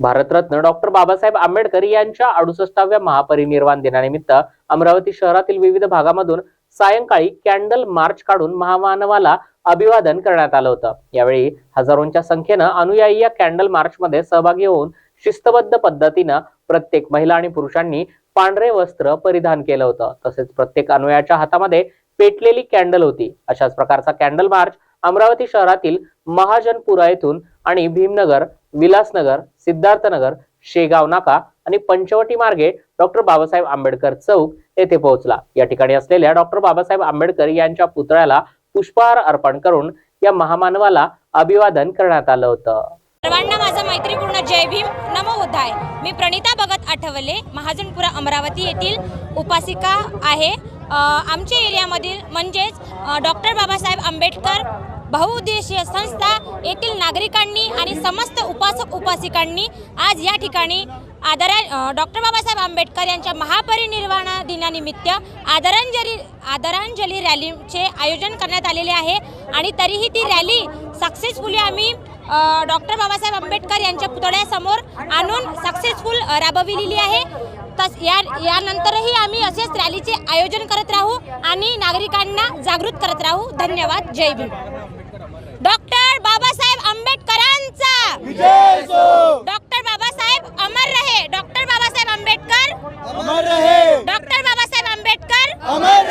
Bharat Ratna doctor Babasaheb Ambedkar यांच्या अडुसष्टाव्या महापरिनिर्वाण दिनानिमित्त अमरावती शहरातील विविध भागामधून सायंकाळी कॅन्डल मार्च काढून महामानवाला अभिवादन करण्यात आलं होतं. यावेळी हजारोंच्या संख्येनं अनुयायी या कॅन्डल मार्च मध्ये सहभागी होऊन शिस्तबद्ध पद्धतीनं प्रत्येक महिला आणि पुरुषांनी पांढरे वस्त्र परिधान केलं होतं. तसेच प्रत्येक अनुयाच्या हातामध्ये पेटलेली कॅन्डल होती. अशाच प्रकारचा कॅन्डल मार्च अमरावती शहरातील महाजनपुरा येथून आणि भीमनगर विलासनगर सिद्धार्थनगर शेगाव नाका आणि पंचवटी मार्गे डॉक्टर बाबासाहेब आंबेडकर चौक येथे पोहोचला. या ठिकाणी असलेल्या डॉक्टर बाबासाहेब आंबेडकर यांच्या पुतळ्याला पुष्पहार अर्पण करून या महामानवाला अभिवादन करण्यात आलं होतं. सर्वांना माझा मैत्रीपूर्ण जय भीम. नमो उद्धाय. मी प्रणिता भगत आठवले. महाजनपुरा अमरावती येथील उपासिका आहे. आमच्या एरियामधील म्हणजेच डॉक्टर बाबासाहेब आंबेडकर बहुउद्देशीय संस्था येथील नागरिकांनी आणि समस्त उपासक उपासिकांनी आज या ठिकाणी आदरा डॉक्टर बाबासाहेब आंबेडकर यांच्या महापरिनिर्वाण दिनानिमित्त आदरांजली आदरांजली रॅलीचे आयोजन करण्यात आलेले आहे. आणि तरीही ती रॅली सक्सेसफुली आम्ही डॉक्टर बाबासाहेब आंबेडकर यांच्या पुतळ्यासमोर आणून सक्सेसफुल राबविलेली आहे. तस या यानंतरही आम्ही असेच रॅलीचे आयोजन करत राहू आणि नागरिकांना जागृत करत राहू. धन्यवाद. जय भीम. डॉक्टर बाबासाहेब आंबेडकरांचा. डॉक्टर बाबासाहेब अमर रहे. डॉक्टर बाबासाहेब आंबेडकर. डॉक्टर बाबासाहेब आंबेडकर. अमर